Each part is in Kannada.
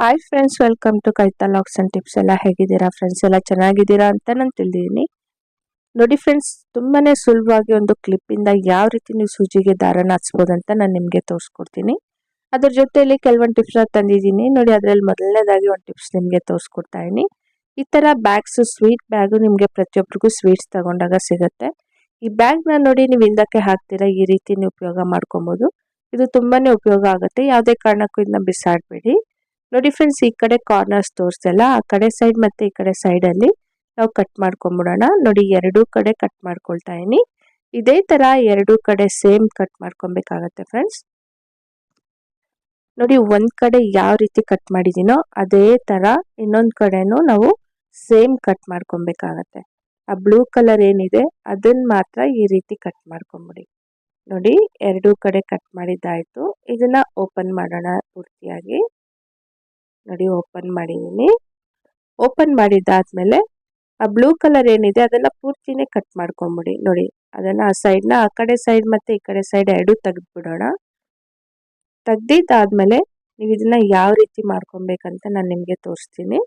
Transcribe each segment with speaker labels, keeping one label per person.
Speaker 1: ಹಾಯ್ ಫ್ರೆಂಡ್ಸ್ ವೆಲ್ಕಮ್ ಟು ಕೈತಾ ಲಾಕ್ಸ್ ಅಂಡ್ ಟಿಪ್ಸ್ ಎಲ್ಲ ಹೇಗಿದ್ದೀರಾ ಫ್ರೆಂಡ್ಸ್ ಎಲ್ಲ ಚೆನ್ನಾಗಿದ್ದೀರಾ ಅಂತ ನಾನು ತಿಳಿದೀನಿ ನೋಡಿ ಫ್ರೆಂಡ್ಸ್ ತುಂಬಾ ಸುಲಭವಾಗಿ ಒಂದು ಕ್ಲಿಪ್ಪಿಂದ ಯಾವ ರೀತಿ ನೀವು ಸೂಜಿಗೆ ದಾರನ ಹಚ್ಬೋದು ಅಂತ ನಾನು ನಿಮಗೆ ತೋರಿಸ್ಕೊಡ್ತೀನಿ. ಅದ್ರ ಜೊತೆಯಲ್ಲಿ ಕೆಲವೊಂದು ಟಿಪ್ಸ್ನ ತಂದಿದ್ದೀನಿ. ನೋಡಿ ಅದರಲ್ಲಿ ಮೊದಲನೇದಾಗಿ ಒಂದು ಟಿಪ್ಸ್ ನಿಮಗೆ ತೋರಿಸ್ಕೊಡ್ತಾ ಇದ್ದೀನಿ. ಈ ಥರ ಬ್ಯಾಗ್ಸು ಸ್ವೀಟ್ ಬ್ಯಾಗು ನಿಮಗೆ ಪ್ರತಿಯೊಬ್ಬರಿಗೂ ಸ್ವೀಟ್ಸ್ ತಗೊಂಡಾಗ ಸಿಗುತ್ತೆ. ಈ ಬ್ಯಾಗ್ನ ನೋಡಿ ನೀವು ಹಿಂದಕ್ಕೆ ಹಾಕ್ತೀರಾ, ಈ ರೀತಿ ನೀವು ಉಪಯೋಗ ಮಾಡ್ಕೊಬೋದು. ಇದು ತುಂಬಾ ಉಪಯೋಗ ಆಗುತ್ತೆ. ಯಾವುದೇ ಕಾರಣಕ್ಕೂ ಇದನ್ನ ಬಿಸಾಡಬೇಡಿ. ನೋಡಿ ಫ್ರೆಂಡ್ಸ್ ಈ ಕಡೆ ಕಾರ್ನರ್ಸ್ ತೋರಿಸಲ್ಲ. ಆ ಕಡೆ ಸೈಡ್ ಮತ್ತೆ ಈ ಕಡೆ ಸೈಡ್ ಅಲ್ಲಿ ನಾವು ಕಟ್ ಮಾಡ್ಕೊಂಬಿಡೋಣ. ನೋಡಿ, ಎರಡೂ ಕಡೆ ಕಟ್ ಮಾಡ್ಕೊಳ್ತಾ ಇದೀನಿ ಇದೇ ತರ ಎರಡೂ ಕಡೆ ಸೇಮ್ ಕಟ್ ಮಾಡ್ಕೊಬೇಕಾಗತ್ತೆ ಫ್ರೆಂಡ್ಸ್ ನೋಡಿ, ಒಂದು ಕಡೆ ಯಾವ ರೀತಿ ಕಟ್ ಮಾಡಿದೀನೋ ಅದೇ ತರ ಇನ್ನೊಂದು ಕಡೆನೂ ನಾವು ಸೇಮ್ ಕಟ್ ಮಾಡ್ಕೊಬೇಕಾಗತ್ತೆ. ಆ ಬ್ಲೂ ಕಲರ್ ಏನಿದೆ ಅದನ್ನ ಮಾತ್ರ ಈ ರೀತಿ ಕಟ್ ಮಾಡ್ಕೊಂಬಿಡಿ. ನೋಡಿ, ಎರಡೂ ಕಡೆ ಕಟ್ ಮಾಡಿದ್ದಾಯಿತು. ಇದನ್ನ ಓಪನ್ ಮಾಡೋಣ ಪೂರ್ತಿಯಾಗಿ. ನೋಡಿ ಓಪನ್ ಮಾಡಿದ್ದೀನಿ ಓಪನ್ ಮಾಡಿದ್ದಾದಮೇಲೆ ಆ ಬ್ಲೂ ಕಲರ್ ಏನಿದೆ ಅದನ್ನ ಪೂರ್ತಿನೇ ಕಟ್ ಮಾಡ್ಕೊಂಬಿಡಿ. ನೋಡಿ, ಅದನ್ನ ಆ ಸೈಡ್ನ ಆ ಕಡೆ ಸೈಡ್ ಮತ್ತೆ ಈ ಕಡೆ ಸೈಡ್ ಎರಡು ತೆಗೆದ್ಬಿಡೋಣ. ತೆಗ್ದಿದ್ದಾದ್ಮೇಲೆ ನೀವು ಇದನ್ನ ಯಾವ ರೀತಿ ಮಾಡ್ಕೊಬೇಕಂತ ನಾನು ನಿಮಗೆ ತೋರಿಸ್ತೀನಿ.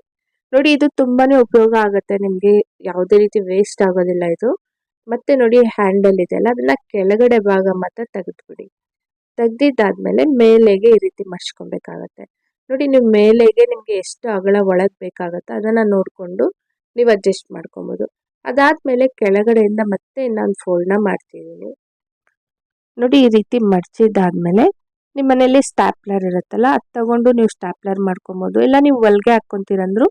Speaker 1: ನೋಡಿ, ಇದು ತುಂಬಾನೇ ಉಪಯೋಗ ಆಗುತ್ತೆ. ನಿಮಗೆ ಯಾವುದೇ ರೀತಿ ವೇಸ್ಟ್ ಆಗೋದಿಲ್ಲ ಇದು. ಮತ್ತೆ ನೋಡಿ ಹ್ಯಾಂಡಲ್ ಇದೆಯಲ್ಲ ಅದನ್ನ ಕೆಳಗಡೆ ಭಾಗ ಮಾತ್ರ ತೆಗೆದ್ಬಿಡಿ. ತೆಗ್ದಿದ್ದಾದ್ಮೇಲೆ ಮೇಲೆಗೆ ಈ ರೀತಿ ಮರ್ಚ್ಕೊಬೇಕಾಗತ್ತೆ. ನೋಡಿ ನೀವು ಮೇಲೆಗೆ ನಿಮಗೆ ಎಷ್ಟು ಅಗಲ ಒಳಗೆ ಬೇಕಾಗತ್ತೆ, ಅದನ್ನು ನೋಡಿಕೊಂಡು ನೀವು ಅಡ್ಜಸ್ಟ್ ಮಾಡ್ಕೊಬೋದು. ಅದಾದಮೇಲೆ ಕೆಳಗಡೆಯಿಂದ ಮತ್ತೆ ಇನ್ನೊಂದು ಫೋಲ್ಡ್ನ ಮಾಡ್ತಿದ್ದೀನಿ. ನೋಡಿ, ಈ ರೀತಿ ಮಡ್ಚಿದ್ದಾದ್ಮೇಲೆ ನಿಮ್ಮ ಮನೇಲಿ ಸ್ಟ್ಯಾಪ್ಲರ್ ಇರುತ್ತಲ್ಲ, ಅದು ತಗೊಂಡು ನೀವು ಸ್ಟ್ಯಾಪ್ಲರ್ ಮಾಡ್ಕೊಬೋದು. ಇಲ್ಲ, ನೀವು ಹೊಲ್ಗೆ ಹಾಕ್ಕೊತೀರಂದ್ರು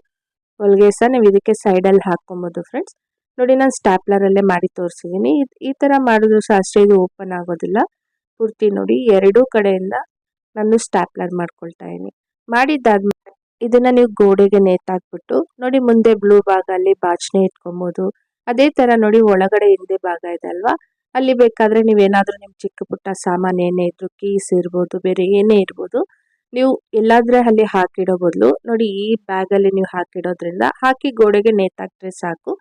Speaker 1: ಹೊಲ್ಗೆ ಸಹ ನೀವು ಇದಕ್ಕೆ ಸೈಡಲ್ಲಿ ಹಾಕ್ಕೊಬೋದು ಫ್ರೆಂಡ್ಸ್ ನೋಡಿ, ನಾನು ಸ್ಟ್ಯಾಪ್ಲರಲ್ಲೇ ಮಾಡಿ ತೋರಿಸಿದ್ದೀನಿ. ಈ ಥರ ಮಾಡಿದ್ರು ಸಹ ಅಷ್ಟೇ ಓಪನ್ ಆಗೋದಿಲ್ಲ. ಪೂರ್ತಿ ನೋಡಿ, ಎರಡೂ ಕಡೆಯಿಂದ ನಾನು ಸ್ಟ್ಯಾಪ್ಲರ್ ಮಾಡ್ಕೊಳ್ತಾ ಇದ್ದೀನಿ. ಮಾಡಿದ್ದಾದ್ಮೇಲೆ ಇದನ್ನ ನೀವು ಗೋಡೆಗೆ ನೇತಾಕ್ಬಿಟ್ಟು ನೋಡಿ ಮುಂದೆ ಬ್ಲೂ ಭಾಗ ಅಲ್ಲಿ ಬಾಚಣೆ ಇಟ್ಕೊಬಹುದು ಅದೇ ತರ ನೋಡಿ ಒಳಗಡೆ ಹಿಂದೆ ಭಾಗ ಇದೆ ಅಲ್ವಾ? ಅಲ್ಲಿ ಬೇಕಾದ್ರೆ ನೀವೇನಾದ್ರೂ ನಿಮ್ ಚಿಕ್ಕ ಪುಟ್ಟ ಸಾಮಾನು ಏನೇ ಇದ್ರು ಕೀಸ್ ಇರ್ಬೋದು, ಬೇರೆ ಏನೇ ಇರ್ಬೋದು, ನೀವು ಎಲ್ಲಾದ್ರೆ ಅಲ್ಲಿ ಹಾಕಿಡೋ ಬದಲು ನೋಡಿ ಈ ಬ್ಯಾಗ್ ಅಲ್ಲಿ ನೀವು ಹಾಕಿಡೋದ್ರಿಂದ ಹಾಕಿ ಗೋಡೆಗೆ ನೇತಾಕ್ಟ್ರೆ ಸಾಕು.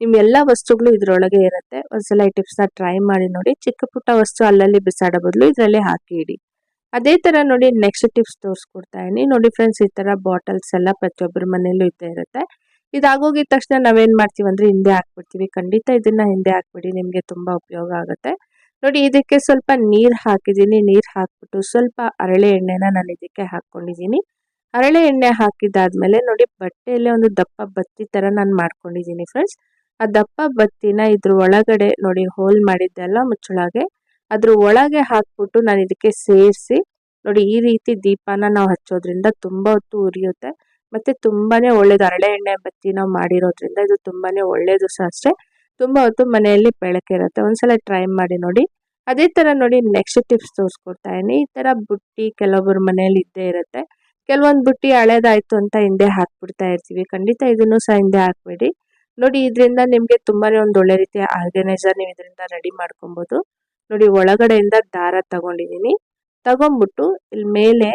Speaker 1: ನಿಮ್ ಎಲ್ಲಾ ವಸ್ತುಗಳು ಇದ್ರೊಳಗೆ ಇರುತ್ತೆ. ಒಂದ್ಸಲ ಈ ಟಿಪ್ಸ್ನ ಟ್ರೈ ಮಾಡಿ ನೋಡಿ ಚಿಕ್ಕ ಪುಟ್ಟ ವಸ್ತು ಅಲ್ಲಲ್ಲಿ ಬಿಸಾಡೋ ಬದಲು ಇದರಲ್ಲಿ ಹಾಕಿ ಇಡಿ ಅದೇ ತರ ನೋಡಿ ನೆಕ್ಸ್ಟ್ ಟಿಪ್ಸ್ ತೋರಿಸ್ಕೊಡ್ತಾ ಇದೀನಿ ನೋಡಿ ಫ್ರೆಂಡ್ಸ್ ಈ ತರ ಬಾಟಲ್ಸ್ ಎಲ್ಲ ಪ್ರತಿಯೊಬ್ಬರ ಮನೆಯಲ್ಲೂ ಇದ್ದೇ ಇರುತ್ತೆ. ಇದಾಗೋಗಿದ ತಕ್ಷಣ ನಾವೇನು ಮಾಡ್ತೀವಿ ಅಂದ್ರೆ ಹಿಂದೆ ಹಾಕ್ಬಿಡ್ತೀವಿ. ಖಂಡಿತ ಇದನ್ನ ಹಿಂದೆ ಹಾಕ್ಬಿಡಿ, ನಿಮಗೆ ತುಂಬಾ ಉಪಯೋಗ ಆಗುತ್ತೆ. ನೋಡಿ ಇದಕ್ಕೆ ಸ್ವಲ್ಪ ನೀರು ಹಾಕಿದೀನಿ ನೀರು ಹಾಕ್ಬಿಟ್ಟು ಸ್ವಲ್ಪ ಅರಳೆ ಎಣ್ಣೆನ ನಾನು ಇದಕ್ಕೆ ಹಾಕ್ಕೊಂಡಿದ್ದೀನಿ. ಅರಳೆ ಎಣ್ಣೆ ಹಾಕಿದ್ದಾದ್ಮೇಲೆ ನೋಡಿ ಬಟ್ಟೆಯಲ್ಲೇ ಒಂದು ದಪ್ಪ ಬತ್ತಿ ತರ ನಾನು ಮಾಡ್ಕೊಂಡಿದ್ದೀನಿ ಫ್ರೆಂಡ್ಸ್ ಆ ದಪ್ಪ ಬತ್ತಿನ ಇದ್ರ ಒಳಗಡೆ ನೋಡಿ ಹೋಲ್ ಮಾಡಿದ್ದೆ ಅಲ್ಲ ಮುಚ್ಚಳಗೆ ಅದ್ರ ಒಳಗೆ ಹಾಕ್ಬಿಟ್ಟು ನಾನು ಇದಕ್ಕೆ ಸೇರಿಸಿ ನೋಡಿ ಈ ರೀತಿ ದೀಪನ ನಾವು ಹಚ್ಚೋದ್ರಿಂದ ತುಂಬ ಹೊತ್ತು ಉರಿಯುತ್ತೆ. ಮತ್ತೆ ತುಂಬಾನೇ ಒಳ್ಳೇದು ಹರಳೆ ಎಣ್ಣೆ ಬತ್ತಿ ನಾವು ಮಾಡಿರೋದ್ರಿಂದ ಇದು ತುಂಬಾನೇ ಒಳ್ಳೇದು ಸಹ ಅಷ್ಟೇ. ತುಂಬ ಹೊತ್ತು ಮನೆಯಲ್ಲಿ ಬೆಳಕೆ ಇರುತ್ತೆ. ಒಂದ್ಸಲ ಟ್ರೈ ಮಾಡಿ ನೋಡಿ. ಅದೇ ತರ ನೋಡಿ ನೆಕ್ಸ್ಟ್ ಟಿಪ್ಸ್ ತೋರಿಸ್ಕೊಡ್ತಾ ಇದ್ದೀನಿ. ಈ ಥರ ಬುಟ್ಟಿ ಕೆಲವೊಬ್ಬರ ಮನೆಯಲ್ಲಿ ಇದ್ದೇ ಇರುತ್ತೆ. ಕೆಲವೊಂದು ಬುಟ್ಟಿ ಹಳೇದಾಯ್ತು ಅಂತ ಹಿಂದೆ ಹಾಕ್ಬಿಡ್ತಾ ಇರ್ತೀವಿ. ಖಂಡಿತ ಇದನ್ನು ಸಹ ಹಿಂದೆ ಹಾಕ್ಬೇಡಿ. ನೋಡಿ, ಇದರಿಂದ ನಿಮಗೆ ತುಂಬಾನೇ ಒಂದು ಒಳ್ಳೆ ರೀತಿಯ ಆರ್ಗನೈಸರ್ ನೀವು ಇದರಿಂದ ರೆಡಿ ಮಾಡ್ಕೊಬೋದು. ನೋಡಿ ಒಳಗಡೆಯಿಂದ ದಾರ ತಗೊಂಡಿದ್ದೀನಿ. ತಗೊಂಡ್ಬಿಟ್ಟು ಇಲ್ಲಿ ಮೇಲೆ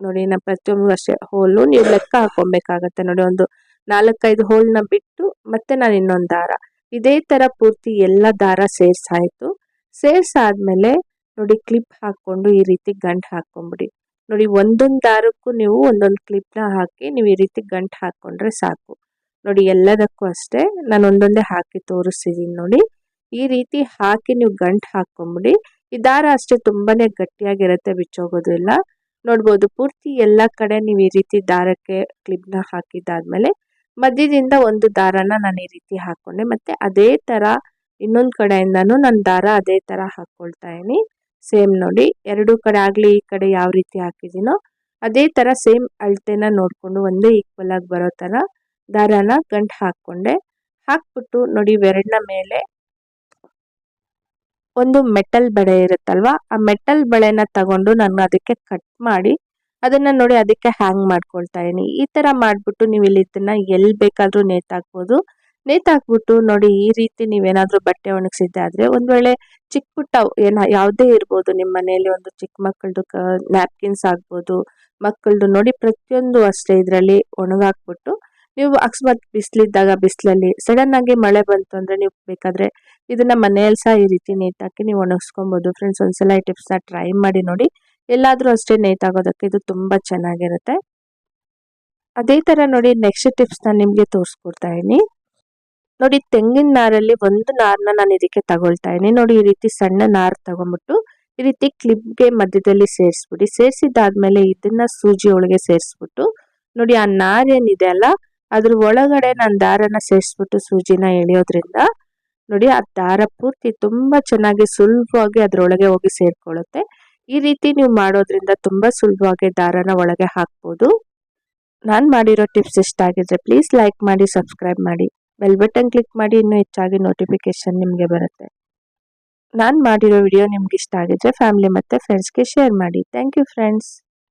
Speaker 1: ನೋಡಿ ನಾ ಪ್ರತಿಯೊಂದು ಅಷ್ಟೇ ಹೋಲು ನೀವು ಲೆಕ್ಕ ಹಾಕೊಬೇಕಾಗತ್ತೆ ನೋಡಿ ಒಂದು ನಾಲ್ಕೈದು ಹೋಲ್ನ ಬಿಟ್ಟು ಮತ್ತೆ ನಾನು ಇನ್ನೊಂದು ದಾರ. ಇದೇ ತರ ಪೂರ್ತಿ ಎಲ್ಲ ದಾರ ಸೇರ್ಸಾಯ್ತು. ಸೇರ್ಸಾದ್ಮೇಲೆ ನೋಡಿ ಕ್ಲಿಪ್ ಹಾಕೊಂಡು ಈ ರೀತಿ ಗಂಟು ಹಾಕ್ಕೊಂಬಿಡಿ. ನೋಡಿ ಒಂದೊಂದು ದಾರಕ್ಕೂ ನೀವು ಒಂದೊಂದು ಕ್ಲಿಪ್ನ ಹಾಕಿ ನೀವು ಈ ರೀತಿ ಗಂಟು ಹಾಕೊಂಡ್ರೆ ಸಾಕು. ನೋಡಿ ಎಲ್ಲದಕ್ಕೂ ಅಷ್ಟೇ ನಾನು ಒಂದೊಂದೇ ಹಾಕಿ ತೋರಿಸ್ತಿದ್ದೀನಿ ನೋಡಿ. ಈ ರೀತಿ ಹಾಕಿ ನೀವು ಗಂಟು ಹಾಕೊಂಬಿಡಿ. ಈ ದಾರ ಅಷ್ಟೇ ತುಂಬಾನೇ ಗಟ್ಟಿಯಾಗಿರುತ್ತೆ, ಬಿಚ್ಚೋಗೋದಿಲ್ಲ. ನೋಡ್ಬೋದು, ಪೂರ್ತಿ ಎಲ್ಲ ಕಡೆ ನೀವು ಈ ರೀತಿ ದಾರಕ್ಕೆ ಕ್ಲಿಪ್ನ ಹಾಕಿದ್ದಾದ್ಮೇಲೆ ಮಧ್ಯದಿಂದ ಒಂದು ದಾರನ ನಾನು ಈ ರೀತಿ ಹಾಕೊಂಡೆ. ಮತ್ತೆ ಅದೇ ತರ ಇನ್ನೊಂದು ಕಡೆಯಿಂದನೂ ನಾನು ದಾರ ಅದೇ ತರ ಹಾಕೊಳ್ತಾ ಇದೀನಿ ಸೇಮ್ ನೋಡಿ, ಎರಡು ಕಡೆ ಆಗಲಿ, ಈ ಕಡೆ ಯಾವ ರೀತಿ ಹಾಕಿದ್ದೀನೋ, ಅದೇ ತರ ಸೇಮ್ ಅಳತೆನ ನೋಡಿಕೊಂಡು ಒಂದೇ ಈಕ್ವಲ್ ಆಗಿ ಬರೋ ತರ ದಾರನ ಗಂಟು ಹಾಕ್ಕೊಂಡೆ ಹಾಕ್ಬಿಟ್ಟು ನೋಡಿ ಇವೆರಡನ್ನ ಮೇಲೆ ಒಂದು ಮೆಟಲ್ ಬಳೆ ಇರುತ್ತಲ್ವಾ, ಆ ಮೆಟಲ್ ಬಳೆನ ತಗೊಂಡು ನಾನು ಅದಕ್ಕೆ ಕಟ್ ಮಾಡಿ ಅದನ್ನ ನೋಡಿ ಅದಕ್ಕೆ ಹ್ಯಾಂಗ್ ಮಾಡ್ಕೊಳ್ತಾ ಇದೀನಿ ಈ ತರ ಮಾಡ್ಬಿಟ್ಟು ನೀವು ಇಲ್ಲಿ ಇದನ್ನ ಎಲ್ಲಿ ಬೇಕಾದ್ರೂ ನೇತಾಕ್ಬೋದು ನೇತಾಕ್ಬಿಟ್ಟು ನೋಡಿ ಈ ರೀತಿ ನೀವೇನಾದ್ರೂ ಬಟ್ಟೆ ಒಣಗಿಸಿದ್ದಾದ್ರೆ ಒಂದ್ ವೇಳೆ ಚಿಕ್ಕ ಪುಟ್ಟ ಏನ ಯಾವುದೇ ಇರ್ಬೋದು ನಿಮ್ಮ ಮನೆಯಲ್ಲಿ ಒಂದು ಚಿಕ್ಕ ಮಕ್ಕಳದು ನ್ಯಾಪ್ಕಿನ್ಸ್ ಆಗ್ಬೋದು, ಮಕ್ಕಳದು ನೋಡಿ ಪ್ರತಿಯೊಂದು ಅಷ್ಟೇ ಇದರಲ್ಲಿ ಒಣಗಾಕ್ಬಿಟ್ಟು ನೀವು ಅಕಸ್ಮಾತ್ ಬಿಸಿಲಿದ್ದಾಗ, ಬಿಸಿಲಲ್ಲಿ ಸಡನ್ ಆಗಿ ಮಳೆ ಬಂತು ಅಂದ್ರೆ ನೀವು ಬೇಕಾದ್ರೆ ಇದನ್ನ ಮನೆಯಲ್ಲಿ ಸಹ ಈ ರೀತಿ ನೇತಾಕಿ ನೀವು ಒಣಗಿಸ್ಕೊಬೋದು. ಫ್ರೆಂಡ್ಸ್ ಒಂದ್ಸಲ ಈ ಟಿಪ್ಸ್ನ ಟ್ರೈ ಮಾಡಿ ನೋಡಿ. ಎಲ್ಲಾದರೂ ಅಷ್ಟೇ ನೇತಾಗೋದಕ್ಕೆ ಇದು ತುಂಬ ಚೆನ್ನಾಗಿರುತ್ತೆ. ಅದೇ ಥರ ನೋಡಿ ನೆಕ್ಸ್ಟ್ ಟಿಪ್ಸ್ನ ನಿಮಗೆ ತೋರಿಸ್ಕೊಡ್ತಾ ಇದೀನಿ ನೋಡಿ ತೆಂಗಿನ ನಾರಲ್ಲಿ ಒಂದು ನಾರನ್ನ ನಾನು ಇದಕ್ಕೆ ತಗೊಳ್ತಾ ಇದ್ದೀನಿ. ನೋಡಿ ಈ ರೀತಿ ಸಣ್ಣ ನಾರು ತಗೊಂಬಿಟ್ಟು ಈ ರೀತಿ ಕ್ಲಿಪ್ಗೆ ಮಧ್ಯದಲ್ಲಿ ಸೇರಿಸ್ಬಿಡಿ. ಸೇರಿಸಿದ್ದಾದ್ಮೇಲೆ ಇದನ್ನ ಸೂಜಿ ಒಳಗೆ ಸೇರಿಸ್ಬಿಟ್ಟು ನೋಡಿ ಆ ನಾರೇನಿದೆ ಅಲ್ಲ, ಅದ್ರ ಒಳಗಡೆ ನಾನು ದಾರನ ಸೇರಿಸ್ಬಿಟ್ಟು ಸೂಜಿನ ಎಳೆಯೋದ್ರಿಂದ ನೋಡಿ, ಆ ದಾರ ಪೂರ್ತಿ ತುಂಬಾ ಚೆನ್ನಾಗಿ ಸುಲಭವಾಗಿ ಅದರೊಳಗೆ ಹೋಗಿ ಸೇರ್ಕೊಳ್ಳುತ್ತೆ. ಈ ರೀತಿ ನೀವು ಮಾಡೋದ್ರಿಂದ ತುಂಬಾ ಸುಲಭವಾಗಿ ದಾರನ ಒಳಗೆ ಹಾಕ್ಬೋದು. ನಾನು ಮಾಡಿರೋ ಟಿಪ್ಸ್ ಇಷ್ಟ ಆಗಿದ್ರೆ ಪ್ಲೀಸ್ ಲೈಕ್ ಮಾಡಿ ಸಬ್ಸ್ಕ್ರೈಬ್ ಮಾಡಿ. ಬೆಲ್ ಬಟನ್ ಕ್ಲಿಕ್ ಮಾಡಿ, ಇನ್ನೂ ಹೆಚ್ಚಾಗಿ ನೋಟಿಫಿಕೇಶನ್ ನಿಮಗೆ ಬರುತ್ತೆ. ನಾನು ಮಾಡಿರೋ ವಿಡಿಯೋ ನಿಮ್ಗೆ ಇಷ್ಟ ಆಗಿದ್ರೆ ಫ್ಯಾಮಿಲಿ ಮತ್ತು ಫ್ರೆಂಡ್ಸ್ಗೆ ಶೇರ್ ಮಾಡಿ. Thank you friends